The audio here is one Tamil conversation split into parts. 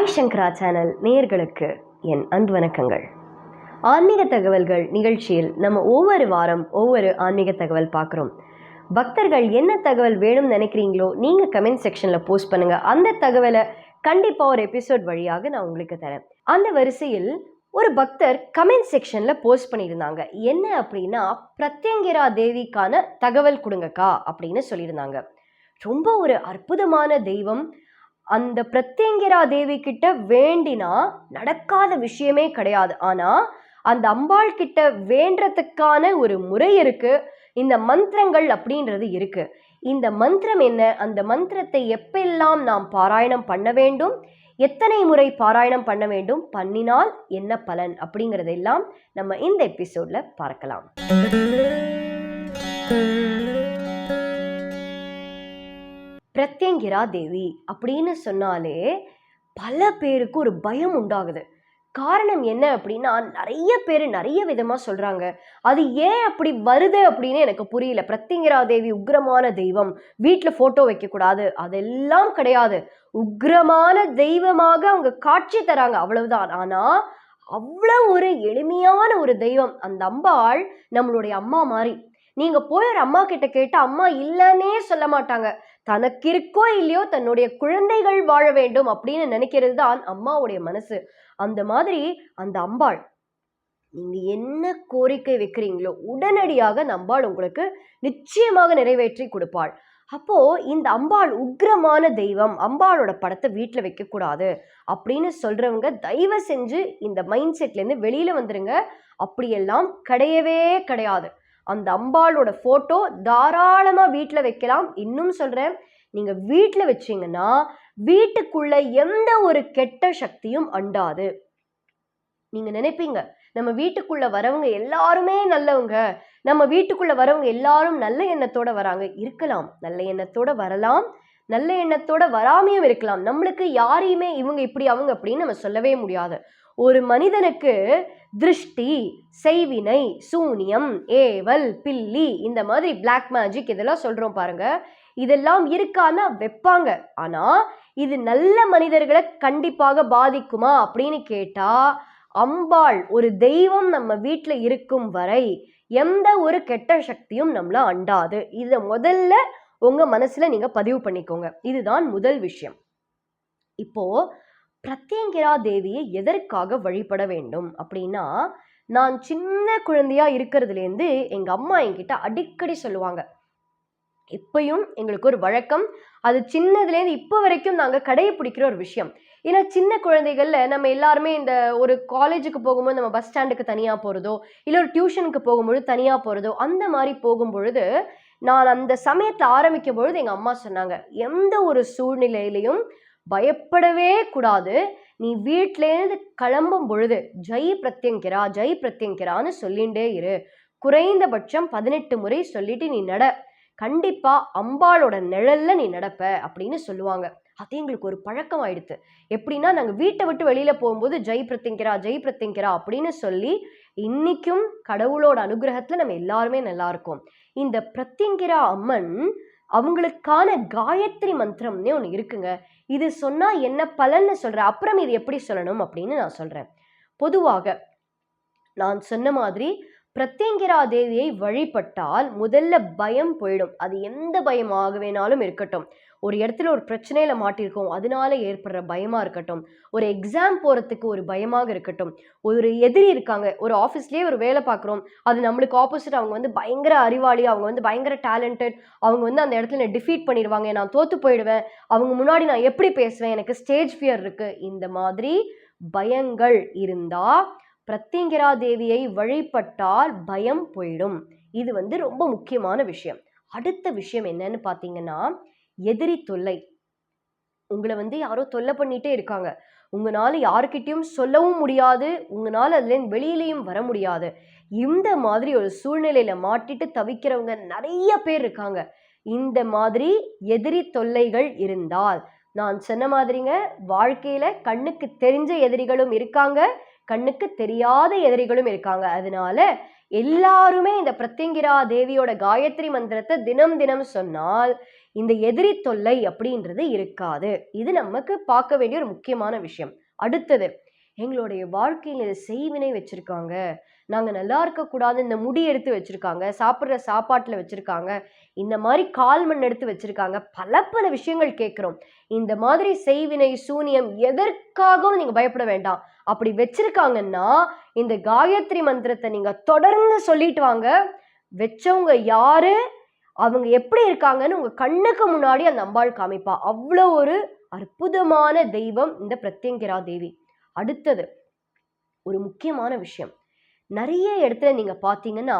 சாய் சங்கரா சேனல் நேயர்களுக்கு என் அன்பு வணக்கங்கள். ஆன்மீக தகவல்கள் நிகழ்ச்சியில் நம்ம ஒவ்வொரு வாரம் ஒவ்வொரு ஆன்மீக தகவல் பார்க்குறோம். பக்தர்கள் என்ன தகவல் வேணும்னு நினைக்கிறீங்களோ நீங்கள் கமெண்ட் செக்ஷனில் போஸ்ட் பண்ணுங்கள் அந்த தகவலை கண்டிப்பாக ஒரு எபிசோட் வழியாக நான் உங்களுக்கு தரேன். அந்த வரிசையில் ஒரு பக்தர் கமெண்ட் செக்ஷனில் போஸ்ட் பண்ணியிருந்தாங்க. என்ன அப்படின்னா பிரத்யங்கிரா தேவிக்கான தகவல் கொடுங்கக்கா அப்படின்னு சொல்லியிருந்தாங்க. ரொம்ப ஒரு அற்புதமான தெய்வம் அந்த பிரத்யங்கிரா தேவி கிட்ட வேண்டினா நடக்காத விஷயமே கிடையாது. ஆனா அந்த அம்பாள் கிட்ட வேண்டறதுக்கான ஒரு முறை இருக்கு. இந்த மந்திரங்கள் அப்படின்றது இருக்கு. இந்த மந்திரம் என்ன? அந்த மந்திரத்தை எப்பெல்லாம் நாம் பாராயணம் பண்ண வேண்டும்? எத்தனை முறை பாராயணம் பண்ண வேண்டும்? பண்ணினால் என்ன பலன்? அப்படிங்கறதெல்லாம் நம்ம இந்த எபிசோட்ல பார்க்கலாம். பிரத்யங்கிரா தேவி அப்படின்னு சொன்னாலே பல பேருக்கு ஒரு பயம் உண்டாகுது. காரணம் என்ன அப்படின்னா நிறைய பேர் நிறைய விதமாக சொல்கிறாங்க அது ஏன் அப்படி வருது அப்படின்னு எனக்கு புரியல. பிரத்யங்கிரா தேவி உக்ரமான தெய்வம். வீட்டில் ஃபோட்டோ வைக்கக்கூடாது. அதெல்லாம் கிடையாது. உக்ரமான தெய்வமாக அவங்க காட்சி தராங்க. அவ்வளவுதான். ஆனால் அவ்வளோ ஒரு எளிமையான ஒரு தெய்வம். அந்த அம்பாள் நம்மளுடைய அம்மா மாதிரி நீங்கள் போய் ஒரு அம்மா கிட்ட கேட்டால் அம்மா இல்லைன்னே சொல்ல மாட்டாங்க. தனக்கிருக்கோ இல்லையோ தன்னுடைய குழந்தைகள் வாழ வேண்டும் அப்படின்னு நினைக்கிறது தான் அம்மாவுடைய மனசு. அந்த மாதிரி அந்த அம்பாள் நீங்க என்ன கோரிக்கை வைக்கிறீங்களோ உடனடியாக அந்த அம்பாள் உங்களுக்கு நிச்சயமாக நிறைவேற்றி கொடுப்பாள். அப்போ இந்த அம்பாள் உக்ரமான தெய்வம் அம்பாளோட படத்தை வீட்டில் வைக்கக்கூடாது அப்படின்னு சொல்றவங்க தயவு செஞ்சு இந்த மைண்ட் செட்லேருந்து வெளியில வந்துருங்க. அப்படியெல்லாம் கிடையவே கிடையாது. அந்த அம்பாளோட ஃபோட்டோ தாராளமாக வீட்டில் வைக்கலாம். இன்னும் சொல்கிறேன் நீங்கள் வீட்டில் வச்சீங்கன்னா வீட்டுக்குள்ள எந்த ஒரு கெட்ட சக்தியும் அண்டாது. நீங்கள் நினைப்பீங்க நம்ம வீட்டுக்குள்ள வரவங்க எல்லாருமே நல்லவங்க. நம்ம வீட்டுக்குள்ள வரவங்க எல்லாரும் நல்ல எண்ணத்தோட வராங்க. இருக்கலாம் நல்ல எண்ணத்தோட வரலாம் நல்ல எண்ணத்தோட வராமையும் இருக்கலாம். நம்மளுக்கு யாரையுமே இவங்க இப்படி அவங்க அப்படின்னு நம்ம சொல்லவே முடியாது. ஒரு மனிதனுக்கு திருஷ்டி செய்வினை சூனியம் ஏவல் பில்லி இந்த மாதிரி பிளாக் மேஜிக் இதெல்லாம் சொல்றோம் பாருங்க. இதெல்லாம் இருக்கான்னா வைப்பாங்க. ஆனா இது நல்ல மனிதர்களை கண்டிப்பாக பாதிக்குமா அப்படின்னு கேட்டா அம்பாள் ஒரு தெய்வம் நம்ம வீட்டில் இருக்கும் வரை எந்த ஒரு கெட்ட சக்தியும் நம்மள அண்டாது. இதை முதல்ல உங்க மனசுல நீங்க பதிவு பண்ணிக்கோங்க. இதுதான் முதல் விஷயம். இப்போ பிரத்யங்கிரா தேவியை எதற்காக வழிபட வேண்டும்? அப்படின்னா நான் சின்ன குழந்தையா இருக்கிறதுலேருந்து எங்க அம்மா என்கிட்ட அடிக்கடி சொல்லுவாங்க. இப்பயும் எங்களுக்கு ஒரு வழக்கம். அது சின்னதுலேருந்து இப்போ வரைக்கும் நாங்கள் கடைபிடிக்கிற ஒரு விஷயம். ஏன்னா சின்ன குழந்தைகளில் நம்ம எல்லாருமே இந்த ஒரு காலேஜுக்கு போகும்போது நம்ம பஸ் ஸ்டாண்டுக்கு தனியாக போகிறதோ இல்லை ஒரு டியூஷனுக்கு போகும்பொழுது தனியாக போகிறதோ அந்த மாதிரி போகும்பொழுது நான் அந்த சமயத்தை ஆரம்பிக்கும் பொழுது எங்கள் அம்மா சொன்னாங்க எந்த ஒரு சூழ்நிலையிலையும் பயப்படவே கூடாது. நீ வீட்டிலேருந்து கிளம்பும் பொழுது ஜெய் பிரத்யங்கிரா ஜெய் பிரத்யங்கிரான்னு சொல்லிண்டே இரு. குறைந்தபட்சம் பதினெட்டு முறை சொல்லிட்டு நீ நட. கண்டிப்பா அம்பாளோட நிழல்ல நீ நடப்ப அப்படின்னு சொல்லுவாங்க. அது எங்களுக்கு ஒரு பழக்கம் ஆயிடுத்து. எப்படின்னா நாங்கள் வீட்டை விட்டு வெளியில போகும்போது ஜெய் பிரத்திங்கிறா ஜெய் பிரத்திங்கிறா அப்படின்னு சொல்லி இன்னைக்கும் கடவுளோட அனுகிரகத்துல நம்ம எல்லாருமே நல்லா இருக்கோம். இந்த பிரத்யங்கிரா அம்மன் அவங்களுக்கான காயத்ரி மந்திரம்னே ஒன்று இருக்குங்க. இது சொன்னால் என்ன பலன்னு சொல்கிறேன் அப்புறம் இது எப்படி சொல்லணும் அப்படின்னு நான் சொல்கிறேன் பொதுவாக நான் சொன்ன மாதிரி பிரத்யங்கிரா தேவியை வழிபட்டால் முதல்ல பயம் போயிடும். அது எந்த பயமாக வேணாலும் இருக்கட்டும். ஒரு இடத்துல ஒரு பிரச்சனையில் மாட்டிருக்கோம் அதனால ஏற்படுற பயமாக இருக்கட்டும். ஒரு எக்ஸாம் போகிறதுக்கு ஒரு பயமாக இருக்கட்டும். ஒரு எதிரி இருக்காங்க ஒரு ஆஃபீஸ்லேயே ஒரு வேலை பார்க்குறோம். அது நம்மளுக்கு ஆப்போசிட் அவங்க வந்து பயங்கர அறிவாளி அவங்க வந்து பயங்கர டேலண்டட் அவங்க வந்து அந்த இடத்துல என்னை டிஃபீட் பண்ணிடுவாங்க நான் தோற்று போயிடுவேன். அவங்க முன்னாடி நான் எப்படி பேசுவேன்? எனக்கு ஸ்டேஜ் ஃபியர் இருக்குது இந்த மாதிரி பயங்கள் இருந்தால் பிரத்யங்கிரா தேவியை வழிபட்டால் பயம் போயிடும். இது வந்து ரொம்ப முக்கியமான விஷயம். அடுத்த விஷயம் என்னன்னு பார்த்தீங்கன்னா எதிரி தொல்லை. உங்களை வந்து யாரோ தொல்லை பண்ணிட்டே இருக்காங்க. உங்களால யாருக்கிட்டையும் சொல்லவும் முடியாது. உங்களால் அதுலேருந்து வெளியிலையும் வர முடியாது. இந்த மாதிரி ஒரு சூழ்நிலையில மாட்டிட்டு தவிக்கிறவங்க நிறைய பேர் இருக்காங்க. இந்த மாதிரி எதிரி தொல்லைகள் இருந்தால் நான் சொன்ன மாதிரிங்க வாழ்க்கையில கண்ணுக்கு தெரிஞ்ச எதிரிகளும் இருக்காங்க. கண்ணுக்கு தெரியாத எதிரிகளும் இருக்காங்க. அதனால எல்லாருமே இந்த பிரத்யங்கிரா தேவியோட காயத்ரி மந்திரத்தை தினம் தினம் சொன்னால் இந்த எதிரி தொல்லை அப்படின்றது இருக்காது. இது நமக்கு பார்க்க வேண்டிய ஒரு முக்கியமான விஷயம். அடுத்தது எங்களுடைய வாழ்க்கையில் செய்வினை வச்சுருக்காங்க. நாங்கள் நல்லா இருக்கக்கூடாது இந்த முடி எடுத்து வச்சுருக்காங்க சாப்பிட்ற சாப்பாட்டில் வச்சுருக்காங்க இந்த மாதிரி கால் மண் எடுத்து வச்சுருக்காங்க பல பல விஷயங்கள் கேட்குறோம். இந்த மாதிரி செய்வினை சூனியம் எதற்காகவும் நீங்கள் பயப்பட வேண்டாம். அப்படி வச்சுருக்காங்கன்னா இந்த காயத்ரி மந்திரத்தை நீங்கள் தொடர்ந்து சொல்லிட்டு வாங்க. வச்சவங்க யாரு அவங்க எப்படி இருக்காங்கன்னு உங்கள் கண்ணுக்கு முன்னாடி அந்த அம்பாள் காமிப்பா. அவ்வளோ ஒரு அற்புதமான தெய்வம் இந்த பிரத்யங்கிரா தேவி. அடுத்தது ஒரு முக்கியமான விஷயம். நிறைய இடத்துல நீங்கள் பார்த்தீங்கன்னா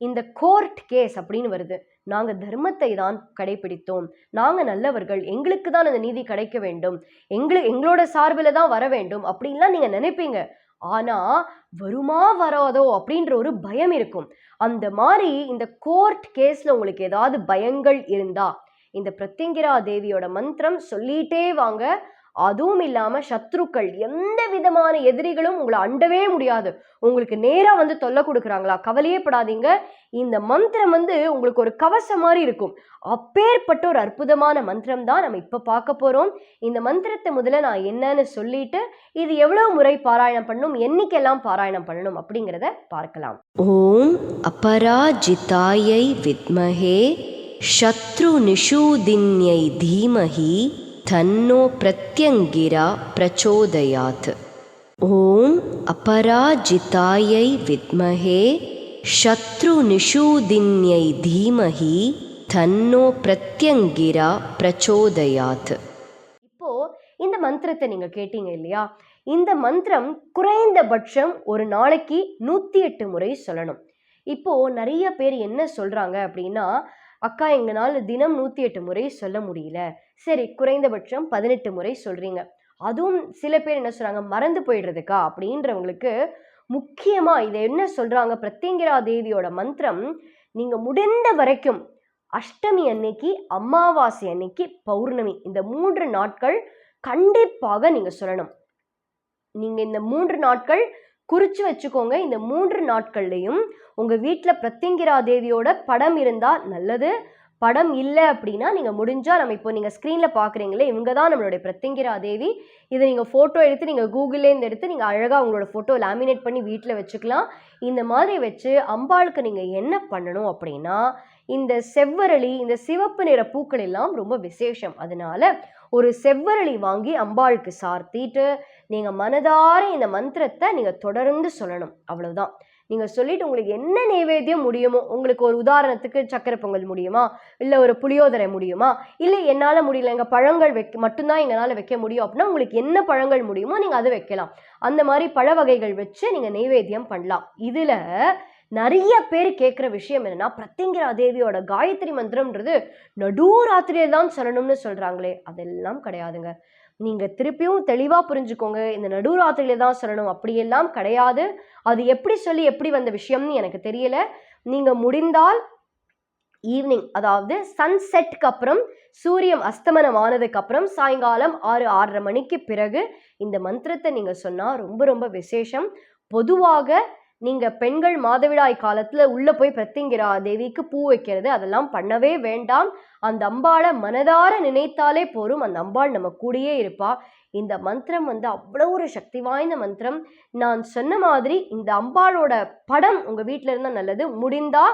இந்த கோர்ட் கேஸ் அப்படின்னு வருது. நாங்கள் தர்மத்தை தான் கடைபிடித்தோம். நாங்கள் நல்லவர்கள். எங்களுக்கு தான் அந்த நீதி கிடைக்க வேண்டும். எங்களு எங்களோட சார்பில் தான் வர வேண்டும் அப்படின்லாம் நீங்கள் நினைப்பீங்க. ஆனால் வருமா வராதோ அப்படின்ற ஒரு பயம் இருக்கும். அந்த மாதிரி இந்த கோர்ட் கேஸில் உங்களுக்கு ஏதாவது பயங்கள் இருந்தா இந்த பிரத்யங்கிரா தேவியோட மந்திரம் சொல்லிட்டே வாங்க. அதுவும் இல்லாமல் சத்ருக்கள் எந்த விதமான எதிரிகளும் உங்களை அண்டவே முடியாது. உங்களுக்கு நேராக வந்து தொல்லை கொடுக்குறாங்களா? கவலையே படாதீங்க. இந்த மந்திரம் வந்து உங்களுக்கு ஒரு கவசம் மாதிரி இருக்கும். அப்பேற்பட்ட ஒரு அற்புதமான மந்திரம் தான் நம்ம இப்போ பார்க்க போகிறோம் இந்த மந்திரத்தை முதல்ல நான் என்னன்னு சொல்லிட்டு இது எவ்வளவு முறை பாராயணம் பண்ணணும் என்னைக்கெல்லாம் பாராயணம் பண்ணணும்? அப்படிங்கிறத பார்க்கலாம். ஓம் அபராஜிதாயை வித்மஹே. சத்ரு நிஷூதின்யை தீமஹி. தன்னோ பிரத்யங்கிரா பிரச்சோதயாத். ஓம் அபராஜிதாயை வித்மஹே சத்ரு நிஷூதின்யை தீமஹி தன்னோ பிரத்யங்கிரா பிரச்சோதயாத். இப்போ இந்த மந்திரத்தை நீங்க கேட்டீங்க இல்லையா? இந்த மந்திரம் குறைந்தபட்சம் ஒரு நாளைக்கு நூத்தி எட்டு முறை சொல்லணும். இப்போ நிறைய பேர் என்ன சொல்றாங்க அப்படின்னா அக்கா எங்களால் தினம் நூற்றி எட்டு முறை சொல்ல முடியல. சரி குறைந்தபட்சம் பதினெட்டு முறை சொல்கிறீங்க அதுவும் சில பேர் என்ன சொல்கிறாங்க மறந்து போயிடுறதுக்கா? அப்படின்றவங்களுக்கு முக்கியமாக இதை என்ன சொல்கிறாங்க பிரத்யங்கிரா தேவியோட மந்திரம் நீங்கள் முடிந்த வரைக்கும் அஷ்டமி அன்னைக்கு அமாவாசை அன்னைக்கு பௌர்ணமி இந்த மூன்று நாட்கள் கண்டிப்பாக நீங்கள் சொல்லணும். நீங்கள் இந்த மூன்று நாட்கள் குறித்து வச்சுக்கோங்க. இந்த மூன்று நாட்கள்லையும் உங்கள் வீட்டில் பிரத்யங்கிரா தேவியோட படம் இருந்தால் நல்லது. படம் இல்லை அப்படின்னா நீங்கள் முடிஞ்சால் நம்ம இப்போ நீங்கள் ஸ்க்ரீனில் பார்க்குறீங்களே இவங்க தான் நம்மளுடைய பிரத்யங்கிரா தேவி. இதை நீங்கள் ஃபோட்டோ எடுத்து நீங்கள் கூகுள்லேருந்து எடுத்து நீங்கள் அழகாக உங்களோட ஃபோட்டோ லேமினேட் பண்ணி வீட்டில் வச்சுக்கலாம். இந்த மாதிரி வச்சு அம்பாளுக்கு நீங்கள் என்ன பண்ணணும் அப்படின்னா இந்த செவ்வரளி இந்த சிவப்பு நிற பூக்கள் எல்லாம் ரொம்ப விசேஷம். அதனால ஒரு செவ்வரளி வாங்கி அம்பாளுக்கு சார்த்திட்டு நீங்கள் மனதார இந்த மந்திரத்தை நீங்கள் தொடர்ந்து சொல்லணும். அவ்வளவுதான். நீங்கள் சொல்லிட்டு உங்களுக்கு என்ன நைவேத்தியம் முடியுமோ உங்களுக்கு ஒரு உதாரணத்துக்கு சக்கரை பொங்கல் முடியுமா? இல்லை ஒரு புளியோதரை முடியுமா? இல்லை என்னால் முடியல எங்கள் பழங்கள் வைக்க மட்டும்தான் எங்களால் வைக்க முடியும் அப்படின்னா உங்களுக்கு என்ன பழங்கள் முடியுமோ நீங்கள் அதை வைக்கலாம். அந்த மாதிரி பழ வகைகள் வச்சு நீங்கள் நைவேத்தியம் பண்ணலாம். இதில் நிறைய பேர் கேட்குற விஷயம் என்னென்னா பிரத்யங்கிரா தேவியோட காயத்ரி மந்திரம்ன்றது நடு நடுராத்திரியில் தான் சொல்லணும்னு சொல்கிறாங்களே அதெல்லாம் கிடையாதுங்க. நீங்கள் திருப்பியும் தெளிவாக புரிஞ்சுக்கோங்க. இந்த நடுராத்திரியில தான் சொல்லணும் அப்படியெல்லாம் கிடையாது. அது எப்படி சொல்லி எப்படி வந்த விஷயம்னு எனக்கு தெரியல. நீங்கள் முடிந்தால் ஈவினிங் அதாவது சன்செட்க்கு அப்புறம் சூரியன் அஸ்தமனம் ஆனதுக்கு அப்புறம் சாயங்காலம் ஆறு ஆறரை மணிக்கு பிறகு இந்த மந்திரத்தை நீங்கள் சொன்னால் ரொம்ப ரொம்ப விசேஷம். பொதுவாக நீங்கள் பெண்கள் மாதவிடாய் காலத்தில் உள்ளே போய் பிரத்திங்கிரா தேவிக்கு பூ வைக்கிறது அதெல்லாம் பண்ணவே வேண்டாம். அந்த அம்பாளை மனதார நினைத்தாலே போரும் அந்த அம்பாள் நம்ம கூடயே இருப்பா. இந்த மந்திரம் வந்து அவ்வளோ ஒரு சக்தி வாய்ந்த மந்திரம். நான் சொன்ன மாதிரி இந்த அம்பாளோட படம் உங்கள் வீட்டில் இருந்தால் நல்லது. முடிந்தா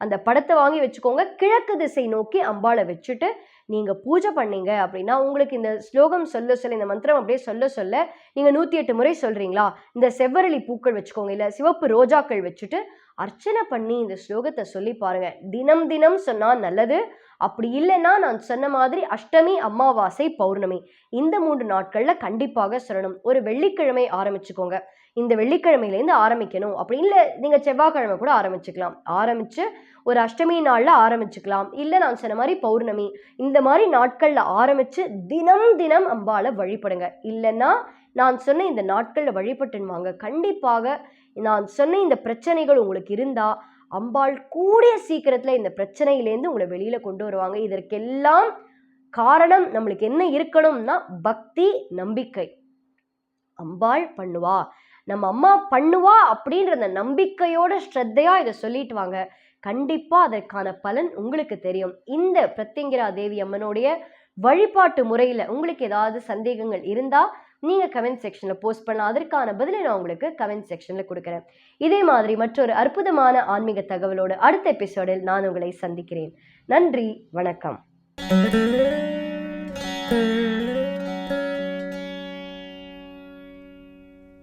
அந்த படத்தை வாங்கி வச்சுக்கோங்க. கிழக்கு திசை நோக்கி அம்பாளை வச்சுட்டு நீங்கள் பூஜை பண்ணீங்க அப்படின்னா உங்களுக்கு இந்த ஸ்லோகம் சொல்ல சொல்ல இந்த மந்திரம் அப்படியே சொல்ல சொல்ல நீங்கள் நூற்றி எட்டு முறை சொல்கிறீங்களா இந்த செவ்வரளி பூக்கள் வச்சுக்கோங்க இல்லை சிவப்பு ரோஜாக்கள் வச்சுட்டு அர்ச்சனை பண்ணி இந்த ஸ்லோகத்தை சொல்லி பாருங்கள் தினம் தினம் சொன்னால் நல்லது அப்படி இல்லைன்னா நான் சொன்ன மாதிரி அஷ்டமி அமாவாசை பௌர்ணமி. இந்த மூன்று நாட்களில் கண்டிப்பாக சொல்லணும். ஒரு வெள்ளிக்கிழமை ஆரம்பிச்சுக்கோங்க. இந்த வெள்ளிக்கிழமையிலேருந்து ஆரம்பிக்கணும். அப்படி இல்லை நீங்கள் செவ்வாய்க்கிழமை கூட ஆரம்பிச்சுக்கலாம். ஆரம்பித்து ஒரு அஷ்டமி நாளில் ஆரம்பிச்சுக்கலாம். இல்லை நான் சொன்ன மாதிரி பௌர்ணமி. இந்த மாதிரி நாட்களில் ஆரம்பித்து தினம் தினம் அம்பாவை வழிபடுங்க. இல்லைன்னா நான் சொன்ன இந்த நாட்களில் வழிபட்டுன்னு கண்டிப்பாக நான் சொன்ன இந்த பிரச்சனைகள் உங்களுக்கு இருந்தால் அம்பாள் கூடிய சீக்கிரத்தில் இந்த பிரச்சனையிலேருந்து உங்களை வெளியில் கொண்டு வருவாங்க. இதற்கெல்லாம் காரணம் நம்மளுக்கு என்ன இருக்கணும்னா பக்தி நம்பிக்கை. அம்பாள் பண்ணுவா. நம்ம அம்மா பண்ணுவா அப்படின்ற அந்த நம்பிக்கையோட ஸ்ரத்தையா இதை சொல்லிட்டு வாங்க. கண்டிப்பா அதற்கான பலன் உங்களுக்கு தெரியும். இந்த பிரத்யங்கிரா தேவி அம்மனுடைய வழிபாட்டு முறையில உங்களுக்கு ஏதாவது சந்தேகங்கள் இருந்தா நீங்க கமெண்ட் செக்ஷன்ல போஸ்ட் பண்ண அதற்கான பதிலை நான் உங்களுக்கு கமெண்ட் செக்ஷன்ல கொடுக்குறேன். இதே மாதிரி மற்றொரு அற்புதமான ஆன்மீக தகவலோடு அடுத்த எபிசோடில் நான் உங்களை சந்திக்கிறேன். நன்றி வணக்கம்.